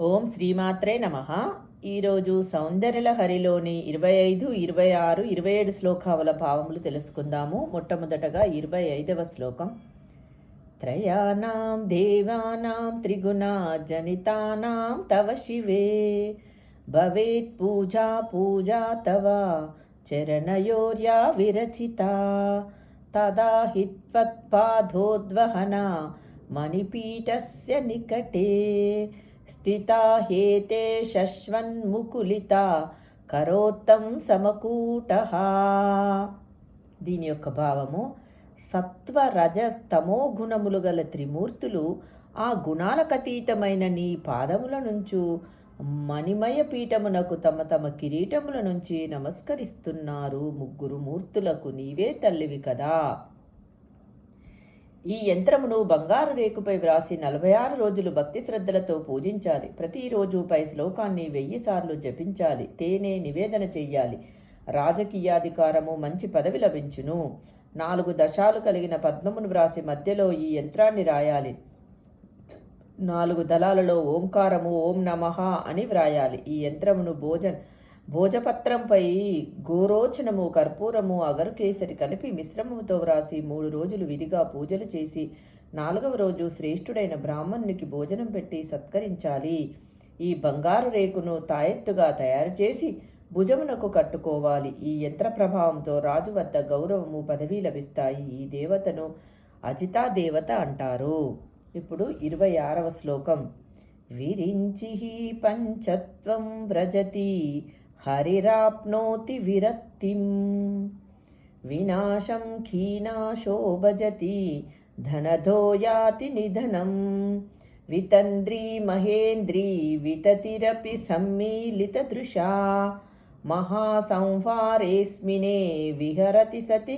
ఓం శ్రీమాత్రే నమ. ఈరోజు సౌందర్యలహరిలోని ఇరవై ఐదు ఇరవై ఆరు ఇరవై ఏడు శ్లోకావల భావములు తెలుసుకుందాము. మొట్టమొదటగా ఇరవై ఐదవ శ్లోకం. త్రయాణం దేవానాం త్రిగుణా జనితానాం తవ శివే. భవేత్ పూజా పూజా తవ. చరణయోర్యా విరచిత. తదా హి మణిపీఠస్య నికటే. స్థితా హేతే శశ్వన్ముకులిత కరోత్తం సమకూట దీని యొక్క భావము సత్వ రజస్తమో గుణములు గల త్రిమూర్తులు ఆ గుణాలకతీతమైన నీ పాదముల నుంచు మణిమయ పీఠమునకు తమ తమ కిరీటముల నుంచి నమస్కరిస్తున్నారు ముగ్గురు మూర్తులకు నీవే తల్లివి కదా. ఈ యంత్రమును బంగారు రేకుపై వ్రాసి నలభై ఆరు రోజులు భక్తి శ్రద్ధలతో పూజించాలి. ప్రతిరోజు పై శ్లోకాన్ని వెయ్యి సార్లు జపించాలి. తేనె నివేదన చెయ్యాలి. రాజకీయాధికారము మంచి పదవి లభించును. నాలుగు దశాలు కలిగిన పద్మమును వ్రాసి మధ్యలో ఈ యంత్రాన్ని రాయాలి. నాలుగు దళాలలో ఓంకారము ఓం నమః అని వ్రాయాలి. ఈ యంత్రమును భోజన్ భోజపత్రంపై గోరోచనము కర్పూరము అగరుకేసరి కలిపి మిశ్రమముతో వ్రాసి మూడు రోజులు విధిగా పూజలు చేసి నాలుగవ రోజు శ్రేష్ఠుడైన బ్రాహ్మణునికి భోజనం పెట్టి సత్కరించాలి. ఈ బంగారు రేకును తాయెత్తుగా తయారు చేసి భుజమునకు కట్టుకోవాలి. ఈ యంత్ర ప్రభావంతో రాజు వద్ద గౌరవము పదవి లభిస్తాయి. ఈ దేవతను అజితా దేవత అంటారు. ఇప్పుడు ఇరవై ఆరవ శ్లోకం. విరించి పంచత్వం వ్రజతి హరిరాప్నోతి విరక్తిం. వినాశం ఖీనాశో భజతి ధనధో నిధనం. వితంద్రీ మహేంద్రీ వితతిరపి సమ్మీలితదృశా మహాసంహారేస్మినే విహరతి సతి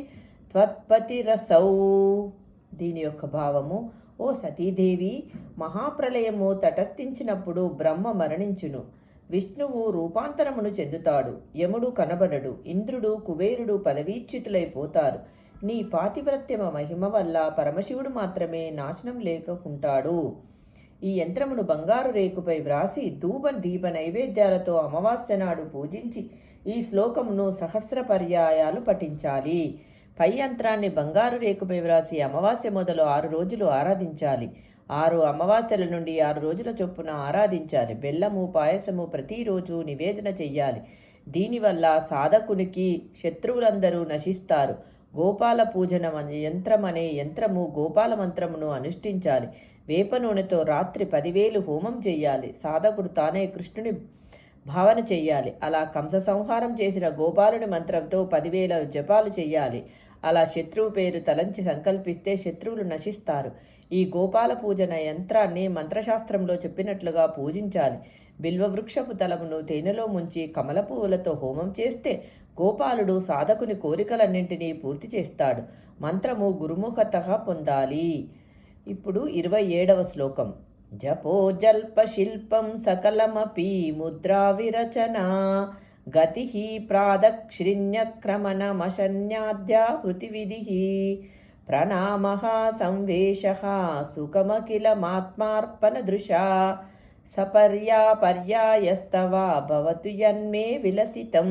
త్వత్పతిరసౌ. దీని యొక్క భావము ఓ సతీదేవి మహాప్రలయము తటస్థించినప్పుడు బ్రహ్మ మరణించును. విష్ణువు రూపాంతరమును చెందుతాడు. యముడు కనబడడు. ఇంద్రుడు కుబేరుడు పదవీచ్యుతులైపోతారు. నీ పాతివ్రత్యమ మహిమ వల్ల పరమశివుడు మాత్రమే నాశనం లేకుంటాడు. ఈ యంత్రమును బంగారు రేకుపై వ్రాసి ధూప దీప నైవేద్యాలతో అమావాస్య నాడు పూజించి ఈ శ్లోకమును సహస్ర పర్యాయాలు పఠించాలి. పై యంత్రాన్ని బంగారు రేకుపై వ్రాసి అమావాస్య మొదలు ఆరు రోజులు ఆరాధించాలి. ఆరు అమావాస్యల నుండి ఆరు రోజుల చొప్పున ఆరాధించాలి. బెల్లము పాయసము ప్రతిరోజు నివేదన చెయ్యాలి. దీనివల్ల సాధకునికి శత్రువులందరూ నశిస్తారు. గోపాల పూజన యంత్రం అనే యంత్రము గోపాల మంత్రమును అనుష్ఠించాలి. వేప నూనెతో రాత్రి పదివేలు హోమం చేయాలి సాధకుడు తానే కృష్ణుని భావన చేయాలి అలా కంస సంహారం చేసిన గోపాలుని మంత్రంతో పదివేల జపాలు చేయాలి అలా శత్రువు పేరు తలంచి సంకల్పిస్తే శత్రువులు నశిస్తారు. ఈ గోపాల పూజన యంత్రాన్ని మంత్రశాస్త్రంలో చెప్పినట్లుగా పూజించాలి. బిల్వవృక్షపు తలమును తేనెలో ముంచి కమల పువ్వులతో హోమం చేస్తే గోపాలుడు సాధకుని కోరికలన్నింటినీ పూర్తి చేస్తాడు. మంత్రము గురుముఖత పొందాలి. ఇప్పుడు ఇరవై ఏడవ శ్లోకం. జపో జల్ప శిల్పం సకలమపి ముద్రా విరచన. గతి ప్రాదక్షిణ్యక్రమణమశన్యాద్యా హృతివిధి ప్రణామ సంవేశ సుఖమఖిలమాత్మార్పణదృశా సపర్యాపర్యాయస్తవ భవతు యన్మే విలసితం.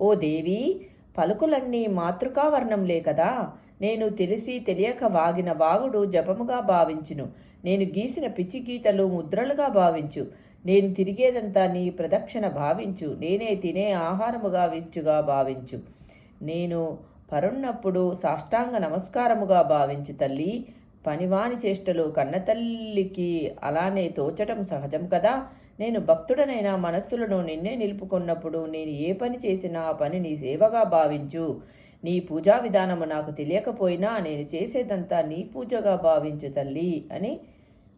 ఓ దేవి పలుకులన్నీ మాతృకావర్ణంలే కదా. నేను తెలిసి తెలియక వాగిన వాగుడు జపముగా భావించును. నేను గీసిన పిచ్చి గీతలు ముద్రలుగా భావించు. నేను తిరిగేదంతా నీ ప్రదక్షిణ భావించు. నేనే తినే ఆహారముగా విచ్చుగా భావించు. నేను పరున్నప్పుడు సాష్టాంగ నమస్కారముగా భావించు తల్లి పనివాని చేష్టలు కన్నతల్లికి అలానే తోచటం సహజం కదా? నేను భక్తుడనైనా మనస్సులను నిన్నే నిలుపుకున్నప్పుడు నేను ఏ పని చేసినా ఆ పని నీ సేవగా భావించు. నీ పూజా విధానము నాకు తెలియకపోయినా నేను చేసేదంతా నీ పూజగా భావించు తల్లి అని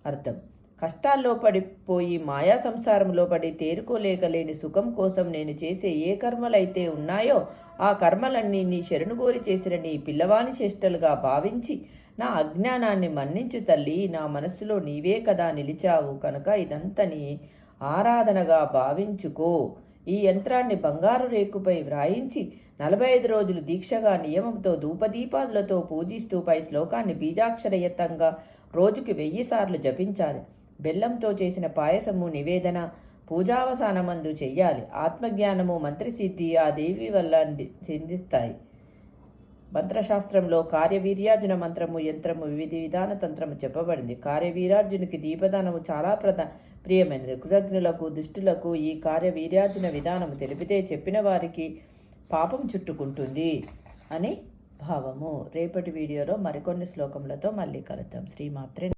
అర్థం. కష్టాల్లో పడిపోయి మాయా సంసారంలో పడి తేరుకోలేకలేని సుఖం కోసం నేను చేసే ఏ కర్మలైతే ఉన్నాయో ఆ కర్మలన్నీ నీ శరణుగోరి చేసిన నీ పిల్లవాని చేష్టలుగా భావించి నా అజ్ఞానాన్ని మన్నించు తల్లి. నా మనస్సులో నీవే కదా నిలిచావు కనుక ఇదంతని ఆరాధనగా భావించుకో. ఈ యంత్రాన్ని బంగారు రేకుపై వ్రాయించి నలభై ఐదు రోజులు దీక్షగా నియమంతో ధూపదీపాదులతో పూజిస్తూ పై శ్లోకాన్ని బీజాక్షరయత్తంగా రోజుకి వెయ్యి సార్లు జపించాలి. బెల్లంతో చేసిన పాయసము నివేదన పూజావసానమందు చెయ్యాలి. ఆత్మజ్ఞానము మంత్రసిద్ధి ఆ దేవి వల్ల చెందిస్తాయి. మంత్రశాస్త్రంలో కార్యవీర్యార్జున మంత్రము యంత్రము వివిధ విధాన తంత్రము చెప్పబడింది. కార్యవీరార్జునికి దీపదానము చాలా ప్రధా ప్రియమైనది. కృతజ్ఞులకు దుష్టులకు ఈ కార్యవీర్యార్జున విధానము తెలిపితే చెప్పిన వారికి పాపం చుట్టుకుంటుంది అని భావము. రేపటి వీడియోలో మరికొన్ని శ్లోకములతో మళ్ళీ కలుద్దాం. శ్రీమాత్రే